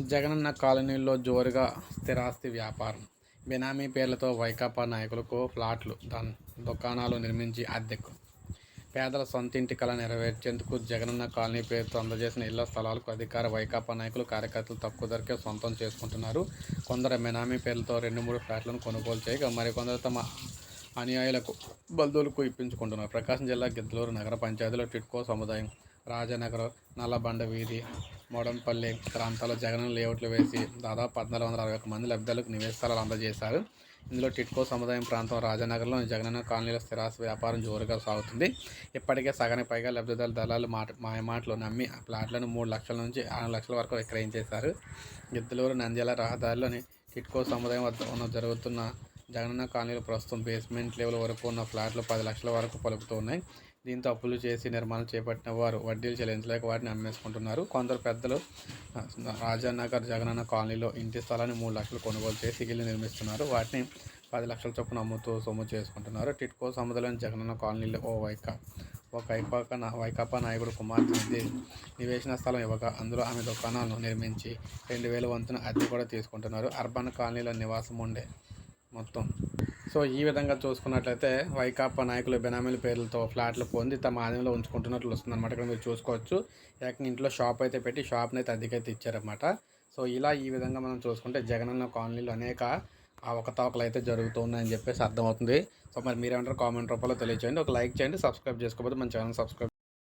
జగనన్న కాలనీలో జోరుగా స్థిరాస్తి వ్యాపారం. బెనామీ పేర్లతో వైకాపా నాయకులకు ఫ్లాట్లు దన్ దుకాణాలు నిర్మించి అద్దెకు. పేదల సొంతింటి కళ నెరవేర్చేందుకు జగనన్న కాలనీ పేరుతో అందజేసిన ఇళ్ళ స్థలాలకు అధికార వైకాపా నాయకులు కార్యకర్తలు తక్కువ ధరకే సొంతం చేసుకుంటున్నారు. కొందరు బెనామీ పేర్లతో రెండు మూడు ఫ్లాట్లను కొనుగోలు చేయగా మరికొందరు తమ అనుయాయులకు బంధువులకు ఇప్పించుకుంటున్నారు. ప్రకాశం జిల్లా గిద్దలూరు నగర పంచాయతీలో టిట్కో సముదాయం రాజనగర్ నల్లబండ వీధి మోడంపల్లి ప్రాంతాల్లో జగన్ లేఅవుట్లు వేసి దాదాపు పద్నాలుగు వందల అరవై ఒక్క మంది లబ్ధాలకు నివేశ స్థలాలు అందజేశారు. ఇందులో టిట్కో సముదాయం ప్రాంతం రాజానగర్లో జగనన్న కాలనీలో స్థిరాస్తి వ్యాపారం జోరుగా సాగుతుంది. ఇప్పటికే సగానికి పైగా లబ్ధిదారుల దళాలు మాట మాయమాటలు నమ్మి ఆ ప్లాట్లను మూడు లక్షల నుంచి ఆరు లక్షల వరకు విక్రయించేశారు. గిద్దలూరు నంద్యాల రహదారిలోని టిట్కో సముదాయం వద్ద ఉన్న జరుగుతున్న జగనన్న కాలనీలో ప్రస్తుతం బేస్మెంట్ లెవెల్ వరకు ఉన్న ఫ్లాట్లు పది లక్షల వరకు పలుకుతూ ఉన్నాయి. దీంతో అప్పులు చేసి నిర్మాణం చేపట్టిన వారు వడ్డీలు చెల్లించలేక వాటిని అమ్మేసుకుంటున్నారు. కొందరు పెద్దలు రాజానగర్ జగనన్న కాలనీలో ఇంటి స్థలాన్ని మూడు లక్షలు కొనుగోలు చేసి ఇల్లు నిర్మిస్తున్నారు. వాటిని పది లక్షల చొప్పున అమ్ముతూ సొమ్ము చేసుకుంటున్నారు. టిట్కో సముద్రంలోని జగనన్న కాలనీలో ఓ వైకా ఒక వైకాపా వైకాపా నాయకుడు కుమార్తె నివేశన స్థలం ఇవ్వగా అందులో ఆమె దుకాణాలను నిర్మించి రెండు వేల వంతున అద్దె కూడా తీసుకుంటున్నారు. అర్బన్ కాలనీలో నివాసం ఉండే మొత్తం. సో ఈ విధంగా చూసుకున్నట్లయితే వైకాపా నాయకులు బెనామీల పేర్లతో ఫ్లాట్లు పొంది తమ ఆధీనంలో ఉంచుకుంటున్నట్లు వస్తుందన్నమాట. ఇక్కడ మీరు చూసుకోవచ్చు. ఏకంగా ఇంట్లో షాప్ అయితే పెట్టి షాప్ని అయితే అద్దెకైతే ఇచ్చారన్నమాట. సో ఇలా ఈ విధంగా మనం చూసుకుంటే జగనన్న కాలనీలో అనేక అవకతవకలు అయితే జరుగుతున్నాయని చెప్పేసి అర్థమవుతుంది. సో మరి మీరేమంటారు కామెంట్ రూపంలో తెలియచేయండి. ఒక లైక్ చేయండి సబ్స్క్రైబ్ చేసుకోకపోతే మన ఛానల్ సబ్స్క్రైబ్